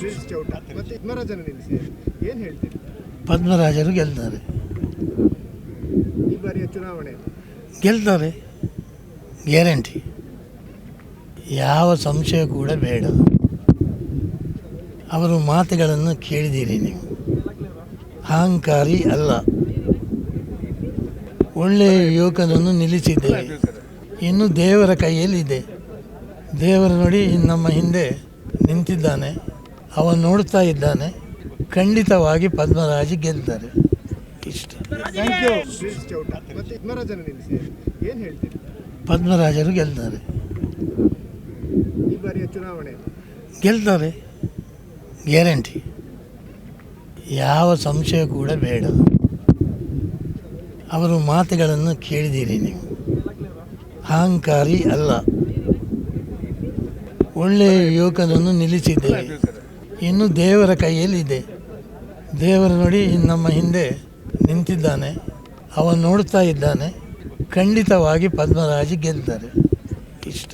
ಶ್ರೀಸ್ ಚೌಟ ಮತ್ತೆ ಇನ್ನೂರ ಜನ ನಿಲ್ಲಿಸಿ. ಏನು ಹೇಳ್ತೀರಿ? ಪದ್ಮರಾಜರು ಗೆಲ್ತಾರೆ. ಈ ಬಾರಿಯ ಚುನಾವಣೆ. ಗೆಲ್ತಾರೆ. ಗ್ಯಾರಂಟಿ. ಯಾವ ಸಂಶಯ ಕೂಡ ಬೇಡ. ಅವರು ಮಾತುಗಳನ್ನು ಕೇಳಿದ್ದೀರಿ ನೀವು. ಅಹಂಕಾರಿ ಅಲ್ಲ. ಒಳ್ಳೆಯ ಯುವಕನನ್ನು ನಿಲ್ಲಿಸಿದ್ದೇವೆ ಇನ್ನು ದೇವರ ಕೈಯಲ್ಲಿದೆ. ದೇವರ ನೋಡಿ ನಮ್ಮ ಹಿಂದೆ ನಿಂತಿದ್ದಾನೆ. ಅವ ನೋಡ್ತಾ ಇದ್ದಾನೆ ಖಂಡಿತವಾಗಿ ಪದ್ಮರಾಜ್ ಗೆಲ್ತಾರೆ. ಇಷ್ಟ. ಪದ್ಮರಾಜರು ಗೆಲ್ತಾರೆ. ಗೆಲ್ತಾರೆ. ಗ್ಯಾರಂಟಿ. ಯಾವ ಸಂಶಯ ಕೂಡ ಬೇಡ. ಅವರು ಮಾತುಗಳನ್ನು ಕೇಳಿದ್ದೀರಿ ನೀವು. ಅಹಂಕಾರಿ ಅಲ್ಲ. ಒಳ್ಳೆಯ ಯುವಕನನ್ನು ನಿಲ್ಲಿಸಿದ್ದೇವೆ ಇನ್ನು ದೇವರ ಕೈಯಲ್ಲಿದೆ. ದೇವರು ನೋಡಿ ನಮ್ಮ ಹಿಂದೆ ನಿಂತಿದ್ದಾನೆ. ಅವ ನೋಡ್ತಾ ಇದ್ದಾನೆ. ಖಂಡಿತವಾಗಿ ಪದ್ಮರಾಜ್ ಗೆಲ್ತಾರೆ. ಇಷ್ಟ.